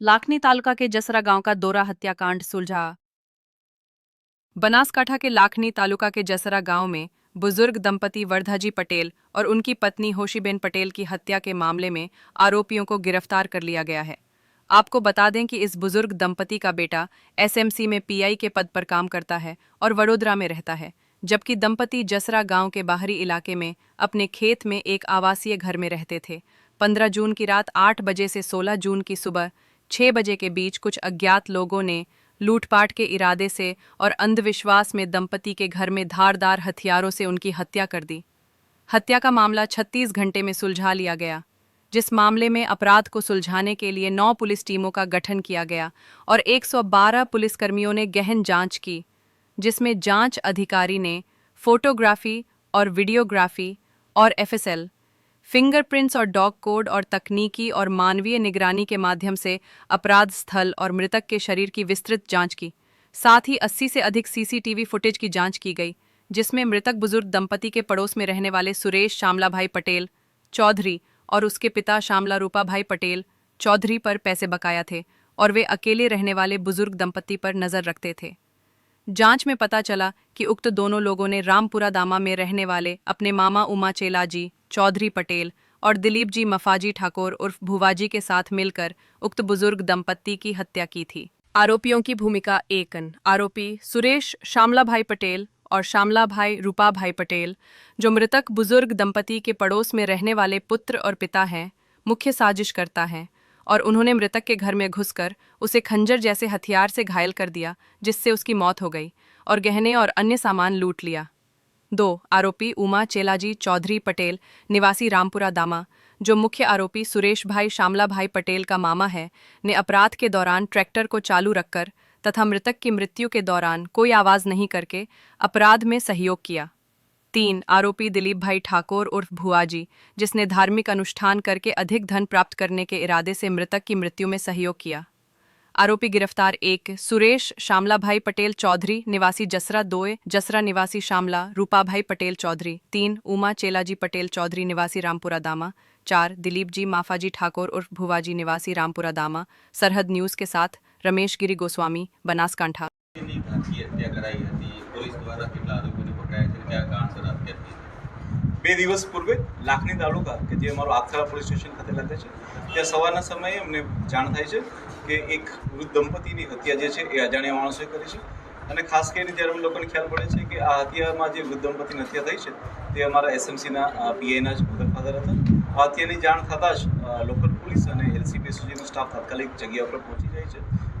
लाखनी तालुका के जसरा गाँव का दोरा हत्याकांड सुलझा। बनासकाठा के लाखनी तालुका के जसरा गाँव में बुज़ुर्ग दंपति वर्धाजी पटेल और उनकी पत्नी होशीबेन पटेल की हत्या के मामले में आरोपियों को गिरफ़्तार कर लिया गया है। आपको बता दें कि इस बुज़ुर्ग दंपति का बेटा एसएमसी में पीआई के पद पर काम करता है और वडोदरा में रहता है, जबकि दंपति जसरा गाँव के बाहरी इलाके में अपने खेत में एक आवासीय घर में रहते थे। 15 जून की रात 8 बजे से 16 जून की सुबह 6 बजे के बीच कुछ अज्ञात लोगों ने लूटपाट के इरादे से और अंधविश्वास में दंपति के घर में धारदार हथियारों से उनकी हत्या कर दी। हत्या का मामला 36 घंटे में सुलझा लिया गया, जिस मामले में अपराध को सुलझाने के लिए नौ पुलिस टीमों का गठन किया गया और 112 पुलिसकर्मियों ने गहन जाँच की, जिसमें जाँच अधिकारी ने फोटोग्राफी और वीडियोग्राफी और एफएसएल फिंगरप्रिंट्स और डॉग कोड और तकनीकी और मानवीय निगरानी के माध्यम से अपराध स्थल और मृतक के शरीर की विस्तृत जाँच की। साथ ही 80 से अधिक सीसीटीवी फुटेज की जाँच की गई, जिसमें मृतक बुज़ुर्ग दंपति के पड़ोस में रहने वाले सुरेश श्यामला भाई पटेल, चौधरी और उसके पिता श्यामला रूपा भाई पटेल चौधरी पर पैसे बकाया थे और वे अकेले रहने वाले बुज़ुर्ग दंपति पर नज़र रखते थे। जाँच में पता चला कि उक्त दोनों लोगों ने रामपुरा दामा में रहने वाले अपने मामा उमा चेलाजी चौधरी पटेल और दिलीप जी मफाजी ठाकुर उर्फ़ भुवाजी के साथ मिलकर उक्त बुज़ुर्ग दंपत्ति की हत्या की थी। आरोपियों की भूमिका एकन। आरोपी सुरेश श्यामला भाई पटेल और श्यामला भाई रूपा भाई पटेल, जो मृतक बुज़ुर्ग दंपति के पड़ोस में रहने वाले पुत्र और पिता हैं, मुख्य साजिश करता है और उन्होंने मृतक के घर में घुसकर उसे खंजर जैसे हथियार से घायल कर दिया, जिससे उसकी मौत हो गई और गहने और अन्य सामान लूट लिया। दो आरोपी उमा चेलाजी चौधरी पटेल, निवासी रामपुरा दामा, जो मुख्य आरोपी सुरेश भाई श्यामला भाई पटेल का मामा है, ने अपराध के दौरान ट्रैक्टर को चालू रखकर तथा मृतक की मृत्यु के दौरान कोई आवाज़ नहीं करके अपराध में सहयोग किया। तीन आरोपी दिलीप भाई ठाकुर उर्फ़ भुआजी, जिसने धार्मिक अनुष्ठान करके अधिक धन प्राप्त करने के इरादे से मृतक की मृत्यु में सहयोग किया। आरोपी गिरफ़्तार एक सुरेश श्यामला भाई पटेल चौधरी, निवासी जसरा दोए, जसरा निवासी श्यामला रूपा भाई पटेल चौधरी, तीन उमा चेलाजी पटेल चौधरी, निवासी रामपुरा दामा, चार दिलीप जी माफाजी ठाकुर उर्फ़ भुवाजी, निवासी रामपुरा दामा, सरहद न्यूज़ के साथ रमेश गिरी गोस्वामी, बनासकांठा। બે દિવસ પૂર્વે લાખણી તાલુકા કે જે અમારો આખરા પોલીસ સ્ટેશન ખાતે લાગે છે, ત્યાં સવારના સમયે અમને જાણ થાય છે કે એક વૃદ્ધ દંપતીની હત્યા જે છે એ અજાણ્યા માણસોએ કરી છે. અને ખાસ કરીને જ્યારે અમને લોકોને ખ્યાલ પડે છે કે આ હત્યામાં જે વૃદ્ધ દંપતીની હત્યા થઈ છે, તે અમારા એસએમસીના પીઆઈના જ મધર ફાધર હતા. આ હત્યાની જાણ થતાં જ લોકલ પોલીસ અને એલસીબી સુધીનો સ્ટાફ તાત્કાલિક જગ્યા પર પહોંચી જાય છે.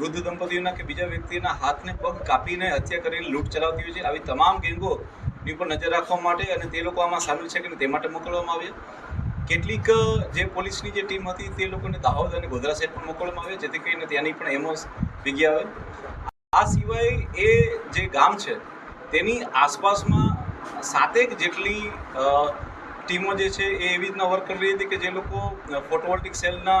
વૃદ્ધ દંપતીઓના કે બીજા વ્યક્તિના હાથને પગ કાપીને હત્યા કરીને લૂંટ ચલાવતી હોય છે. આવી તમામ ગેંગોની ઉપર નજર રાખવા માટે અને તે લોકો આમાં સામેલ છે કે તે માટે મોકલવામાં આવ્યા. કેટલીક જે પોલીસની જે ટીમ હતી તે લોકોને દાહોદ અને ગોધરા સાઈડ પણ મોકલવામાં આવે જેથી કરીને ત્યાંની પણ એમોસ ભેગી આવે આ સિવાય એ જે ગામ છે, તેની આસપાસમાં સાતેક જેટલી ટીમો જે છે એ એવી રીતના વર્ક કરી રહી હતી કે જે લોકો ફોટોવોલ્ટિક સેલના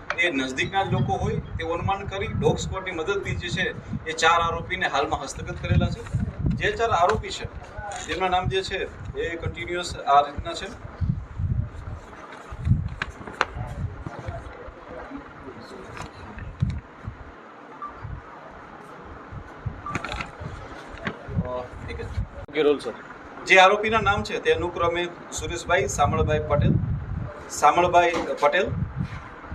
એ નજદીકના જ લોકો હોય તે અનુમાન કરી ડોગ સ્કોડની મદદથી જે છે એ ચાર આરોપીને હાલમાં હસ્તગત કરેલા છે. જે ચાર આરોપી છે જેમના નામ જે છે એ કન્ટિન્યુઅસ આ રીતના છે. જે આરોપીના નામ છે તે અનુક્રમે સુરેશભાઈ સામળભાઈ પટેલ. સામળભાઈ પટેલ.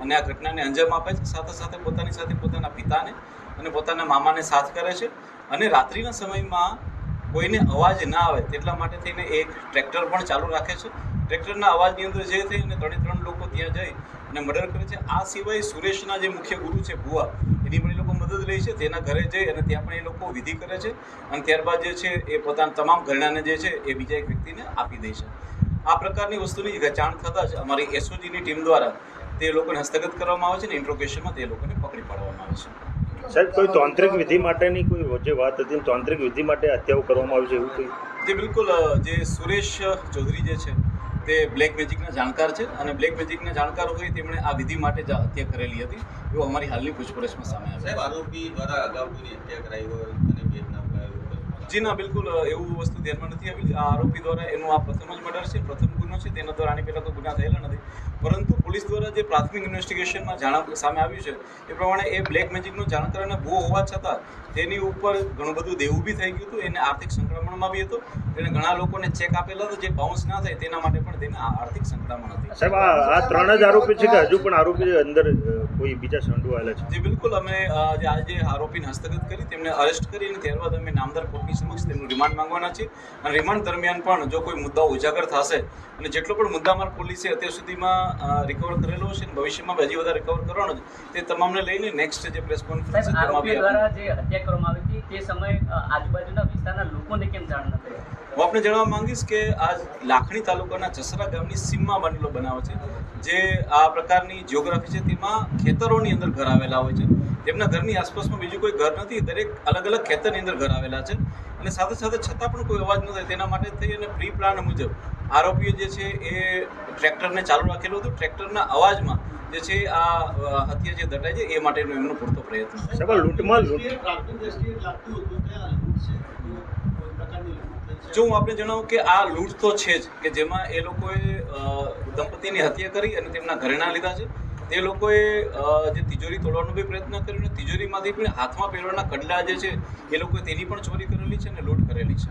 અને આ ઘટનાને અંજામ આપે છે. સાથે સાથે પોતાની સાથે પોતાના પિતાને અને પોતાના મામાને સાથ કરે છે. અને રાત્રિના સમયમાં કોઈને અવાજ ના આવે તેટલા માટે થઈને એક ટ્રેક્ટર પણ ચાલુ રાખે છે. ટ્રેક્ટરના અવાજની અંદર જે થઈ અને ત્રણે ત્રણ લોકો ત્યાં જઈ અને મર્ડર કરે છે. આ સિવાય સુરેશના જે મુખ્ય ગુરુ છે, ભુવા, એની પણ એ લોકો મદદ લે છે. તેના ઘરે જઈ અને ત્યાં પણ એ લોકો વિધિ કરે છે. અને ત્યારબાદ જે છે એ પોતાના તમામ ઘરણાને જે છે એ બીજા એક વ્યક્તિને આપી દે છે. આ પ્રકારની વસ્તુની જાણ થતાં જ અમારી એસઓજીની ટીમ દ્વારા તે લોકોને હસ્તગત કરવામાં આવે છે અને ઇન્ટ્રોગેશનમાં તે લોકોને પકડી પાડવામાં આવે છે. સાહેબ કોઈ તાંત્રિક વિધિ માટેની કોઈ જે વાત હતી તાંત્રિક વિધિ માટે હત્યાઓ કરવામાં આવી છે એવું કંઈ? જે બિલકુલ જે સુરેશ ચૌધરી જે છે તે બ્લેક મેજિકના જાણકાર છે અને બ્લેક મેજિકના જાણકાર હોય તેમણે આ વિધિ માટે જ હત્યા કરેલી હતી એવું અમારી હાલની પૂછપરછમાં સામે આવ્યું સાહેબ આરોપી દ્વારા અગાઉ હત્યા કરાઈ હોય અને ના જી ના બિલકુલ એવું વસ્તુ ધ્યાનમાં નથી આવી આ આરોપી દ્વારા એનું આ પ્રથમ જ મર્ડર છે. પ્રથમ ગુનો છે, તેના દ્વારા આની પહેલાં તો ગુના થયેલા નથી. પરંતુ પોલીસ દ્વારા જે પ્રાથમિક ઇન્વેસ્ટિગેશનમાં જાણ સામે આવ્યું છે, એ પ્રમાણે એ બ્લેક મેજિકનો જાણકાર અને ભૂ હોવા છતાં તેની ઉપર ઘણું બધું દેવું બી થઈ ગયું હતું, એને આર્થિક સંકળામણમાં બી હતો. તેને ઘણા લોકોને ચેક આપેલા હતા, જે બાઉન્સ ના થાય તેના માટે પણ તેને આર્થિક સંકળામણ હતી. સાહેબ, આ ત્રણ જ આરોપી છે કે હજુ પણ આરોપી અંદર કોઈ બીજા સંડોવાયેલા છે. જી બિલકુલ. અમે જે આજે આરોપીને હસ્તગત કરી તેમને અરેસ્ટ કરી અને ત્યારબાદ અમે નામદાર કોર્ટની સમક્ષ તેમનું રિમાન્ડ માંગવાના છે અને રિમાન્ડ દરમિયાન પણ જો કોઈ મુદ્દાઓ ઉજાગર થશે અને જેટલો પણ મુદ્દા અમારા પોલીસે અત્યાર સુધીમાં રિકવર કરેલો છે અને ભવિષ્યમાં હજી વધારે રિકવર કરવાનો છે તે તમામને લઈને નેક્સ્ટ જે પ્રેસ કોન્ફરન્સ દ્વારા જે હત્યા કરવામાં આવી હતી તે સમયે આજુબાજુના વિસ્તારના લોકોને કેમ જાણ ન થઈ હું આપને જણાવવા માંગીશ કે આ લાખણી તાલુકાના જસરા ગામની સીમમાં બનેલો બનાવ છે, જે આ પ્રકારની જિયોગ્રાફી છે તેમાં ખેતરોની અંદર ઘર આવેલા હોય છે. તેમના ઘરની આસપાસમાં બીજું કોઈ ઘર નથી, દરેક અલગ અલગ ખેતરની અંદર ઘર આવેલા છે. અને સાથે સાથે છતાં પણ કોઈ અવાજ ન થાય, તેના માટે થઈ અને પ્રી પ્લાન મુજબ આરોપીઓ જે છે એ ટ્રેક્ટરને ચાલુ રાખેલું હતું. ટ્રેક્ટરના અવાજમાં જે છે આ હત્યા જે દટાય છે, એ માટેનો એમનો પૂરતો પ્રયત્ન. લૂંટમાં લૂંટ જો હું આપણે જણાવું કે આ લૂંટ તો છે જ કે જેમાં એ લોકોએ દંપતીની હત્યા કરી અને તેમના ઘરેણા લીધા છે. તે લોકોએ જે તિજોરી તોડવાનો બી પ્રયત્ન કર્યો અને તિજોરીમાંથી પણ હાથમાં પહેરવાના કડલા જે છે એ લોકોએ તેની પણ ચોરી કરેલી છે અને લૂંટ કરેલી છે.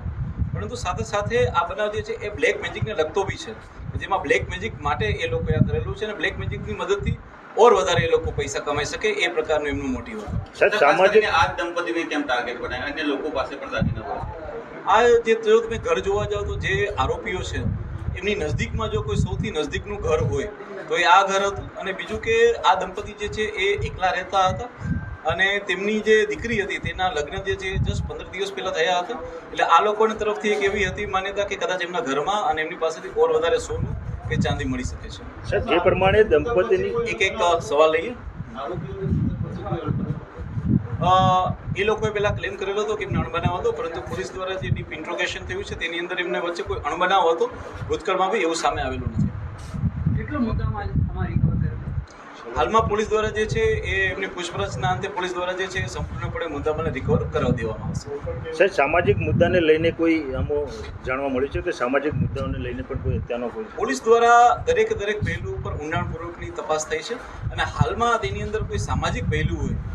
પરંતુ સાથે સાથે આ બનાવ જે છે એ બ્લેક મેજિકને લગતો બી છે. જેમાં બ્લેક મેજિક માટે એ લોકોએ આ કરેલું છે અને બ્લેક મેજિકની મદદથી ઓર વધારે એ લોકો પૈસા કમાઈ શકે એ પ્રકારનું એમનું મોટિવ હતું. સામાજિક આ દંપતીને કેમ ટાર્ગેટ બનાવ્યા? અન્ય લોકો પાસે પણ દાગીના હોય આ જે જો તમે ઘર જોવા જાઓ તો જે આરોપીઓ છે એમની નજદીકમાં જો કોઈ સૌથી નજદીકનું ઘર હોય તો એ આ ઘર હતું. અને બીજું કે આ દંપતી જે છે એ એકલા રહેતા હતા. અને તેમની જે દીકરી હતી તેના લગ્ન જે છે જસ્ટ પંદર દિવસ પહેલાં થયા હતા. એટલે આ લોકોની તરફથી એક એવી હતી માન્યતા કે કદાચ એમના ઘરમાં અને એમની પાસેથી ઓર વધારે સોનું કે ચાંદી મળી શકે છે. જે પ્રમાણે દંપતીની એક એક સવાલ લઈએ. એ લોકોએ પહેલા ક્લેમ કરેલો હતો કે એમને અણબનાવ હતો પરંતુ પોલીસ દ્વારા જે ડીપ ઇન્ટ્રોગેશન થયું છે તેની અંદર એમને વચ્ચે કોઈ અણબનાવ હતો. ભૂતકાળમાં બી એવું સામે આવેલું નથી. કેટલો મુદ્દામાં હાલમાં પોલીસ દ્વારા જે છે એ એમની પૂછપરછના અંતે પોલીસ દ્વારા જે છે એ સંપૂર્ણપણે મુદ્દામાં રિકવર કરાવી દેવામાં આવશે. સાહેબ સામાજિક મુદ્દાને લઈને કોઈ આમો જાણવા મળ્યું છે કે સામાજિક મુદ્દાઓને લઈને પણ કોઈ અત્યારનો કોઈ પોલીસ દ્વારા દરેક દરેક પહેલું ઉપર ઊંડાણપૂર્વકની તપાસ થઈ છે અને હાલમાં તેની અંદર કોઈ સામાજિક પહેલું હોય